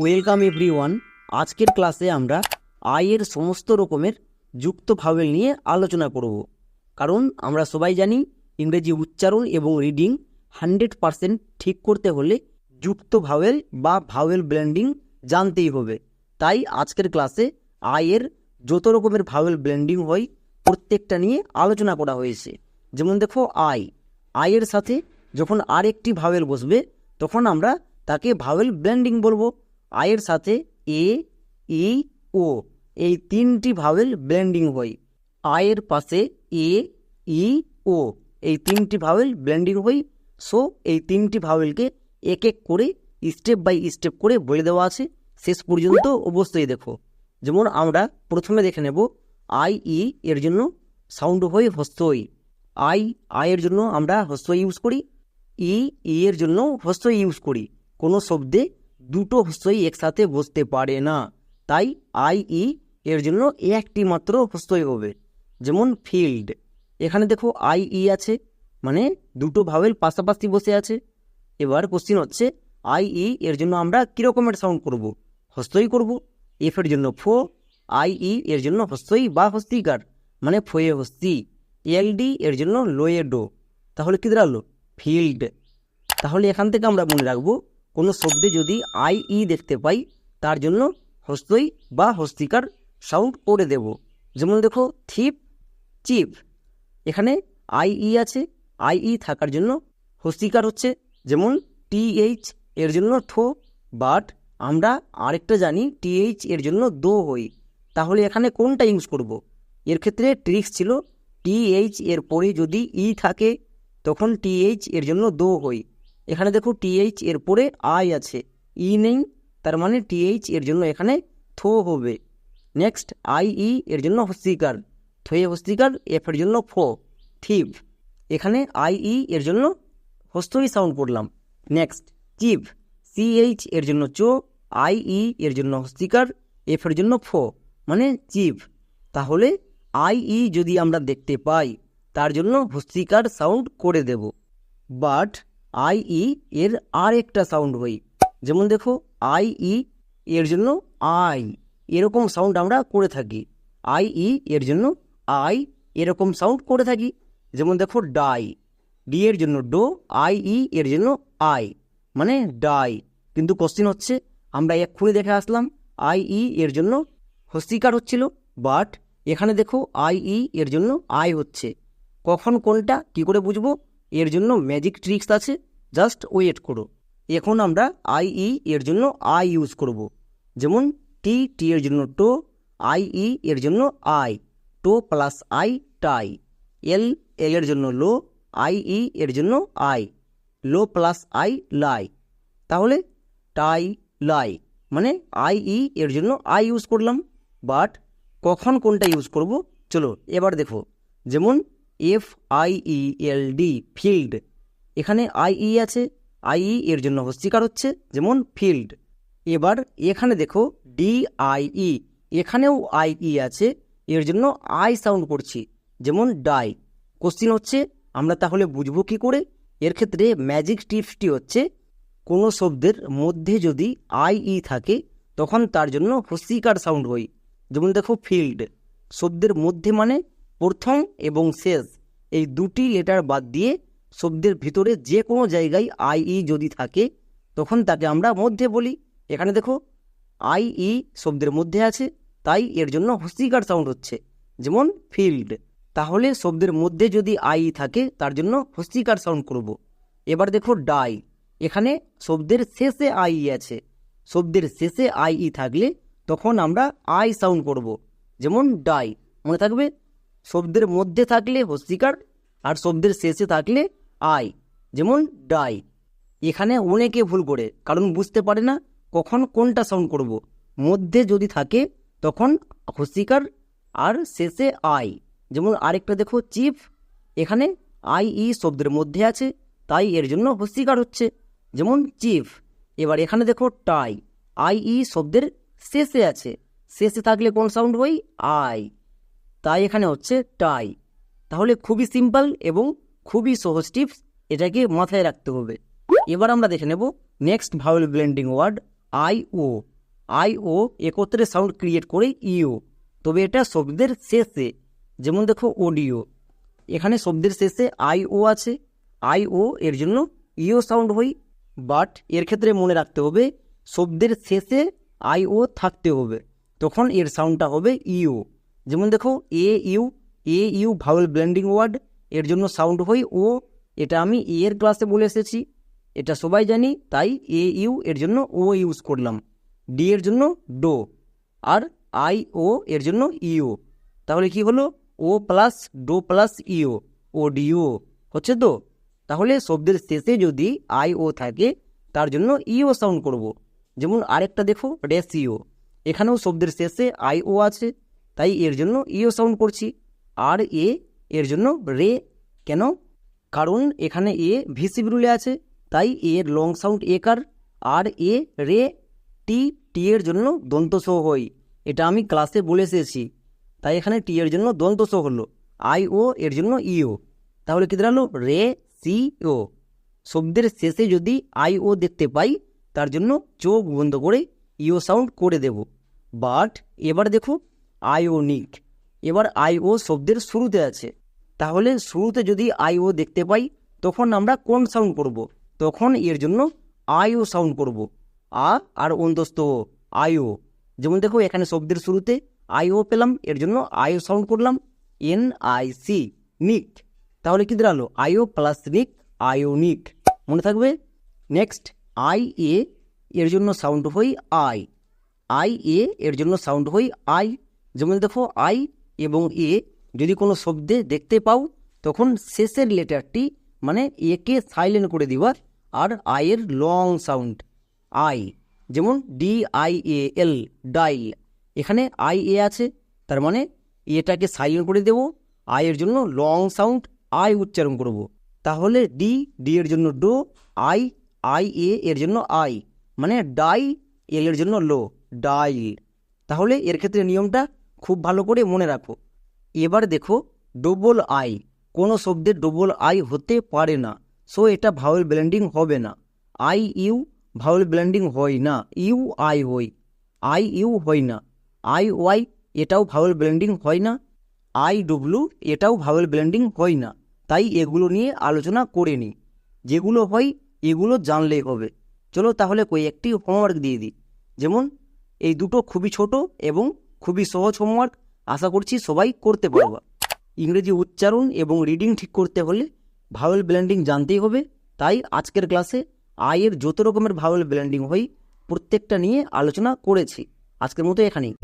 Welcome everyone. আজকের ক্লাসে আমরা আয়ের সমস্ত রকমের যুক্ত ভাওয়েল নিয়ে আলোচনা করব। কারণ আমরা সবাই জানি ইংরেজি উচ্চারণ এবং রিডিং হান্ড্রেড পারসেন্ট ঠিক করতে হলে যুক্ত ভাওয়েল বা ভাওয়েল ব্লেন্ডিং জানতেই হবে। তাই আজকের ক্লাসে আয়ের যত রকমের ভাওয়েল ব্লেন্ডিং হয়, প্রত্যেকটা নিয়ে আলোচনা করা হয়েছে। যেমন দেখো আই আয়ের সাথে যখন আরেকটি ভাওয়েল বসবে, তখন আমরা তাকে ভাওয়েল ব্লেন্ডিং বলব। আয়ের সাথে এ, ই, ও এই তিনটি ভাওয়েল ব্লেন্ডিং হয়। আয়ের পাশে এ, ই, ও এই তিনটি ভাওয়েল ব্লেন্ডিং হয়। সো এই তিনটি ভাওয়েলকে এক এক করে স্টেপ বাই স্টেপ করে বলে দেওয়া আছে। শেষ পর্যন্ত অবশ্যই দেখো। যেমন আমরা প্রথমে দেখে নেব, আই, ই এর জন্য সাউন্ড হয় হস্তই। আই আয়ের জন্য আমরা হস্ত ইউজ করি। ই ই এর জন্য হস্ত ইউজ করি। কোনো শব্দে দুটো হস্তই একসাথে বসতে পারে না। তাই আই ই এর জন্য একটি মাত্র হস্তই হবে, যেমন ফিল্ড এখানে দেখো আই ই আছে মানে দুটো ভাওয়েল পাশাপাশি বসে আছে। এবার কোশ্চিন হচ্ছে আই ই এর জন্য আমরা কীরকমের সাউন্ড করব? হস্তই করব? এফ এর জন্য ফো আই ই এর জন্য হস্তই বা হস্তিকার মানে ফয়ে হস্তি। এল ডি এর জন্য লোয়ে ডো তাহলে কী দাঁড়াল? ফিল্ড তাহলে এখান থেকে আমরা মনে রাখব কোনো শব্দে যদি আই, ই দেখতে পাই, তার জন্য হস্তই বা হস্তিকার সাউন্ড করে দেব। যেমন দেখো, থিপ, চিপ। এখানে আই, ই আছে। আই, ই থাকার জন্য হস্তিকার হচ্ছে। যেমন টিএইচ এর জন্য থো, বাট। আমরা আরেকটা জানি টিএইচ এর জন্য দো হই। তাহলে এখানে কোনটা ইউজ করব। এর ক্ষেত্রে ট্রিক্স ছিল টিএইচ এর পরে যদি ই থাকে, তখন টিএইচ এর জন্য দো হই। এখানে দেখো টিএইচ এর পরে আই আছে। ই নেই, তার মানে টিএইচ এর জন্য এখানে থো হবে। নেক্সট আই ই এর জন্য হস্তিকার। থয়ে হস্তিকার এফ এর জন্য ফো থিপ এখানে আই ই এর জন্য হস্তই সাউন্ড করলাম। নেক্সট চিপ সিএইচ এর জন্য চো আই ই এর জন্য হস্তিকার এফ এর জন্য ফো মানে চিপ তাহলে আই ই যদি আমরা দেখতে পাই, তার জন্য হস্তিকার সাউন্ড করে দেব। বাট আই ই এর আর একটা সাউন্ড হই যেমন দেখো, আই ই এর জন্য আই, এরকম সাউন্ড আমরা করে থাকি। আই ই এর জন্য আই, এরকম সাউন্ড করে থাকি। যেমন দেখো, ডাই, ডি এর জন্য ডো, আই ই এর জন্য আই মানে ডাই। কিন্তু কোশ্চিন হচ্ছে, আমরা এক্ষুনি দেখে আসলাম, আই ই এর জন্য হস্তিকার হচ্ছিল বাট এখানে দেখো, আই ই এর জন্য আই হচ্ছে। কখন কোনটা, কি করে বুঝব? এর জন্য ম্যাজিক ট্রিক্স আছে জাস্ট ওয়েট করো। এখন আমরা আই ই এর জন্য আই ইউজ করব। যেমন টি টি এর জন্য টো আই ই এর জন্য I to plus I tie L L এর জন্য লো আই ই এর জন্য আই লো প্লাস আই লাই তাহলে টাই লাই মানে আই ই এর জন্য আই ইউজ করলাম। বাট কখন কোনটা ইউজ করব? চলো এবার দেখো। যেমন F I E L D field এখানে আই ই আছে। আই ই এর জন্য হস্তিকার হচ্ছে, যেমন ফিল্ড এবার এখানে দেখো ডি আই ই এখানেও আই ই আছে। এর জন্য আই সাউন্ড করছি, যেমন ডাই কোশ্চিন হচ্ছে, আমরা তাহলে বুঝব কি করে? এর ক্ষেত্রে ম্যাজিক টিপসটি হচ্ছে, কোনো শব্দের মধ্যে যদি আই ই থাকে, তখন তার জন্য হস্তিকার সাউন্ড হই যেমন দেখো ফিল্ড শব্দের মধ্যে মানে প্রথম এবং শেষ, এই দুটি লেটার বাদ দিয়ে শব্দের ভিতরে যে কোনো জায়গায় আই ই যদি থাকে, তখন তাকে আমরা মধ্যে বলি এখানে দেখো আই ই শব্দের মধ্যে আছে, তাই এর জন্য হস্তিকার সাউন্ড হচ্ছে, যেমন ফিল্ড তাহলে শব্দের মধ্যে যদি আই থাকে, তার জন্য হস্তিকার সাউন্ড করব। এবার দেখো ডাই এখানে শব্দের শেষে আই আছে, শব্দের শেষে আই থাকলে তখন আমরা আই সাউন্ড করব। যেমন ডাই মনে থাকবে শব্দের মধ্যে থাকলে হস্তিকার আর শব্দের শেষে থাকলে আই যেমন ডাই। এখানে অনেকে ভুল করে, কারণ বুঝতে পারে না কখন কোনটা সাউন্ড করব। মধ্যে যদি থাকে, তখন হস্তিকার আর শেষে আই যেমন আরেকটা দেখো, চিফ। এখানে আই, ই শব্দের মধ্যে আছে, তাই এর জন্য হস্তিকার হচ্ছে। যেমন চিফ। এবার এখানে দেখো, টাই। আই, ই শব্দের শেষে আছে। শেষে থাকলে কোন সাউন্ড হই আই তাই এখানে হচ্ছে টাই তাহলে খুবই সিম্পল এবং খুবই সহজ টিপস এটাকে মাথায় রাখতে হবে। এবার আমরা দেখে নেব next vowel blending word I O I O একত্রে সাউন্ড ক্রিয়েট করে ইও তবে এটা শব্দের শেষে, যেমন দেখো অডিও এখানে শব্দের শেষে আই ও আছে। আই ও এর জন্য ইও সাউন্ড হই বাট এর ক্ষেত্রে মনে রাখতে হবে শব্দের শেষে আই ও থাকতে হবে। তখন এর সাউন্ডটা হবে ইও যেমন দেখো A U A U vowel blending word এর জন্য সাউন্ড হই ও এটা আমি এ এর ক্লাসে বলে এসেছি। এটা সবাই জানি, তাই এ ইউ এর জন্য ও ইউজ করলাম। ডি এর জন্য ডো আর আই ও এর জন্য ইও তাহলে কি হলো? ও প্লাস ডো প্লাস ইও ও ডিও হচ্ছে তো? তাহলে শব্দের শেষে যদি আই ও থাকে, তার জন্য ইও সাউন্ড করব। যেমন আরেকটা দেখো রেসিও এখানেও শব্দের শেষে আই ও আছে। তাই এর জন্য ইও সাউন্ড করছি আর এ এর জন্য রে কেন? কারণ এখানে এ ভিসিভ রুলে আছে, তাই এর লং সাউন্ড একার আর এ রে টি টি এর জন্য দন্তস হই। এটা আমি ক্লাসে বলে এসেছি। তাই এখানে টি এর জন্য দন্তস হলো। আই ও এর জন্য ইও তাহলে কি দাঁড়াল? রে, সি, ও। শব্দের শেষে যদি আই ও দেখতে পাই, তার জন্য চোখ বন্ধ করে ইও সাউন্ড করে দেব। বাট এবার দেখো আয়োনিক এবার আইও শব্দের শুরুতে আছে। তাহলে শুরুতে যদি আইও দেখতে পাই, তখন আমরা কোন সাউন্ড করব। তখন এর জন্য আই ও সাউন্ড করব। আ আর অন্তস্থ আইও। যেমন দেখো, এখানে শব্দের শুরুতে আইও পেলাম, এর জন্য আইও সাউন্ড করলাম। N I C, nick. তাহলে কি দাঁড়াল? আইও প্লাস নিক আয়োনিক মনে থাকবে? নেক্সট আই এ এর জন্য সাউন্ড হই আই। আই এ এর জন্য সাউন্ড হই আই। যেমন দেখো আই এবং এ যদি কোনো শব্দে দেখতে পাও, তখন শেষের লেটারটি মানে একে সাইলেন্ট করে দিবার আর আয়ের লং সাউন্ড আই যেমন D I A L dial এখানে আই এ আছে, তার মানে এটাকে সাইলেন্ট করে দেব আয়ের জন্য লং সাউন্ড আই উচ্চারণ করব। তাহলে ডি ডি এর জন্য ডো আই আই এ এর জন্য আই মানে ডাই এল এর জন্য লো ডাইল তাহলে এর ক্ষেত্রে নিয়মটা খুব ভালো করে মনে রাখো। এবার দেখো ডবল আই কোনো শব্দের ডবল আই হতে পারে না। সো এটা ভাওয়েল ব্লেন্ডিং হবে না। আই ইউ ভাওয়েল ব্লেন্ডিং হয় না। ইউ আই হই আই ইউ হয় না। আই ওয়াই এটাও ভাওয়েল ব্লেন্ডিং হয় না। আই ডব্লু এটাও ভাওয়েল ব্লেন্ডিং হয় না। তাই এগুলো নিয়ে আলোচনা করে নিই। যেগুলো হয়, এগুলো জানলেই হবে। চলো তাহলে কয়েকটি হোমওয়ার্ক দিয়ে দিই। যেমন, এই দুটো খুবই ছোট এবং খুবই সহজ হোমওয়ার্ক আশা করছি সবাই করতে পারবা। ইংরেজি উচ্চারণ এবং রিডিং ঠিক করতে হলে ভাওয়েল ব্ল্যান্ডিং জানতেই হবে। তাই আজকের ক্লাসে আয়ের যত রকমের ভাওয়েল ব্ল্যান্ডিং হয়, প্রত্যেকটা নিয়ে আলোচনা করেছি। আজকের মতো এখানেই।